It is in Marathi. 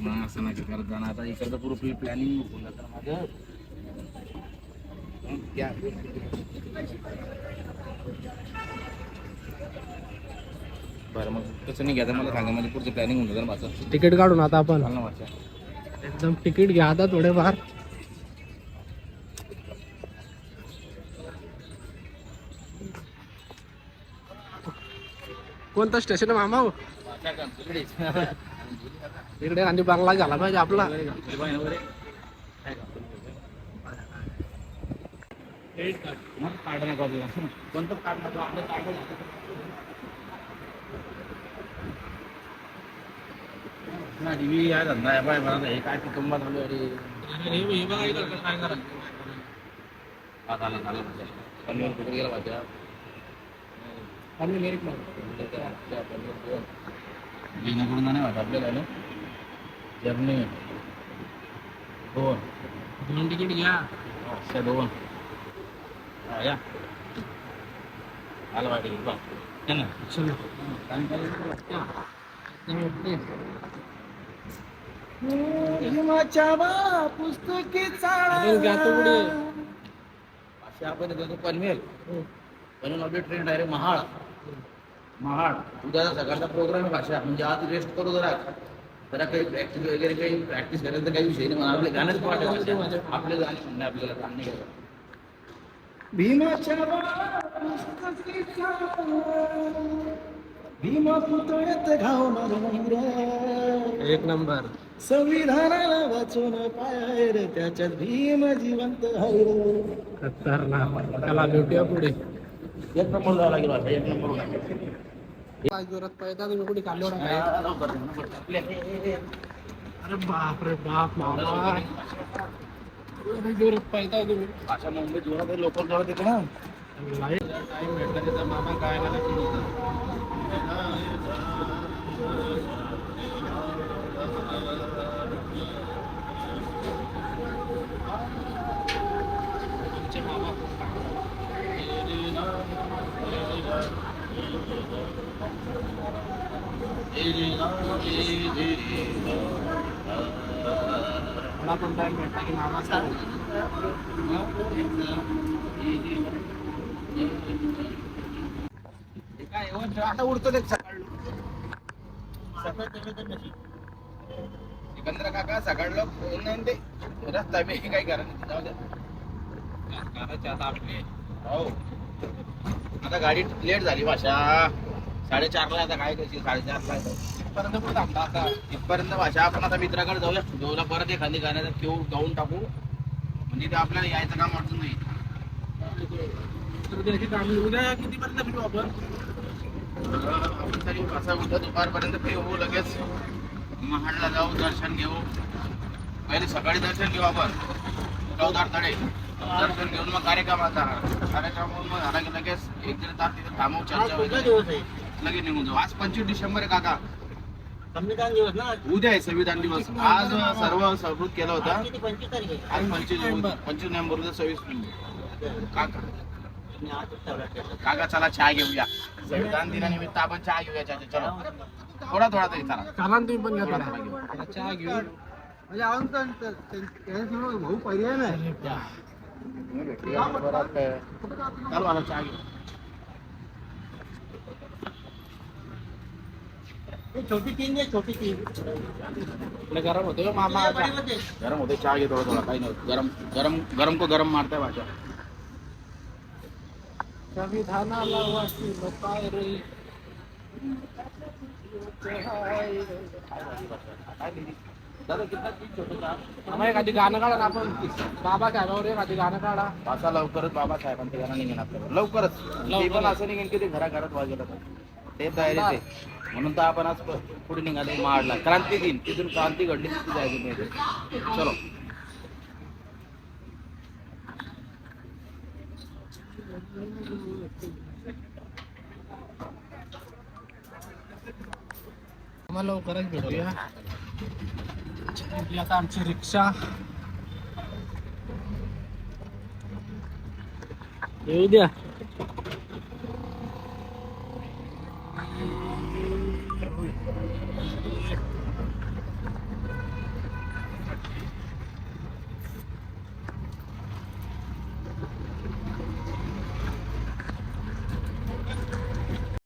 मग असं नका करत जाणं आता इकडचं पुरं प्लॅनिंग ना माझं घ्या. बरं मग कसं नाही घ्यायचं मला सांगा म्हणजे पुढचं प्लॅनिंग होऊन जातं ना माझं तिकीट काढून आता आपण. ना माझ्या एकदम तिकीट घ्या आता थोडेफार. कोणतं स्टेशन आहे मामा हो? इकडे आणि बांगला झाला पाहिजे आपला हे काय हा लिहिण्याकडून नाही वाटत आपल्याला आलं जर्नी. दोन. दोन तिकीट घ्या. अच्छा दोन. या. आलं बा ना. चलो. पुढे असे आपण देतो पनवेल. पनवेल आपली ट्रेन डायरेक्ट महाळ. महाळ उद्याचा सकाळचा प्रोग्राम आहे भाषा. म्हणजे आज रेस्ट करू जरा. जरा काही प्रॅक्टिस वगैरे काही प्रॅक्टिस करायचं तर काही विषय नाही. आपले गाणंच पाठ आपले गाणे म्हणणे आपल्याला गाणे भीमा पुतळ्यात घाव मारून एक नंबर. संविधानाला वाचून पाय रे. त्याच्यात भीम जिवंत आहे खतरनाक. त्याला भेटूया पुढे. एक नंबर जावं लागेल भाषा एक नंबर होणार. काय जोरात पाहिजे तुम्ही कुठे खाल्लो ना काय हा, लवकर, लवकर. आपल्या- अरे बाप रे बाप मामा लय जोरात पाहिजे तुम्ही भाषा मुंबई जोरात लोकल जोरात येते ना लाइट टाइम भेटला त्याचा मामा काय मला मला पण टाइम भेटला की मामा सांग काय? आता उडतो ते सकाळ सिकंदर काका सकाळला फोन नाही ते रस्ता बी काही करा नाही जाऊ द्या घराच्या आता आपले हो आता गाडी लेट झाली भाषा. साडेचारला आता काय कशी साडेचारला इथपर्यंत कुठं थांबता आता? इथपर्यंत भाषा आपण आता मित्राकडे जाऊया. जाऊला परत एखादी गाण्याचा क्यू गाऊन टाकू. म्हणजे ते आपल्याला यायचं काम अडचण नाही. तर उद्या कितीपर्यंत फिरू आपण? आपण तरी असं उद्या दुपारपर्यंत फिरू लगेच. महाडला जाऊ दर्शन घेऊ. पहिले सकाळी दर्शन घेऊ आपण. चौदार तडे. दर्शन घेऊन मग कार्यक्रमाचा कार्यक्रम मग झाला की लगेच एक दीड तास तिथे थांबू चर्चा वगैरे लगेच निघून जाऊ. आज पंचवीस डिसेंबर आहे काका. संविधान दिवस ना? उद्या आहे संविधान दिवस. आज सर्व समृद्ध केलं होतं. आज पंचवीस पंचवीस नोव्हेंबर उद्या सव्वीस काका. चला चहा घेऊया. संविधान दिनानिमित्त आपण चहा घेऊया चहा चला. थोडा थोडा तरी चला. चला तुम्ही पण घ्या. चहा घेऊ म्हणजे भाऊ पर्याय नाही. चालू आता चहा छोटी तीन आहे छोटी तीन गरम होते मामा गरम होते चहा घे थोडा थोडा काही नाही गरम गरम गरम को गरम मारताय भाषा संविधानाला वाटली पाय रे दादा एखादी गाणं काढा ना आपण बाबा साहेबावर एखादी गाणं काढा भाषा लवकरच बाबासाहेबांचे गाणं निघेन आपल्याला लवकरच. ते पण असं निघेन की ते घराघरात वाजवलं पाहिजे ते तयारीच आहे. म्हणून तर आपण आज पुढे निघाले महाडला क्रांती दिन. तिथून क्रांती घडली तिथे जायचं नाही चलो. आम्हाला लवकरच भेटूया. आपली आता आमची रिक्षा. येऊ द्या.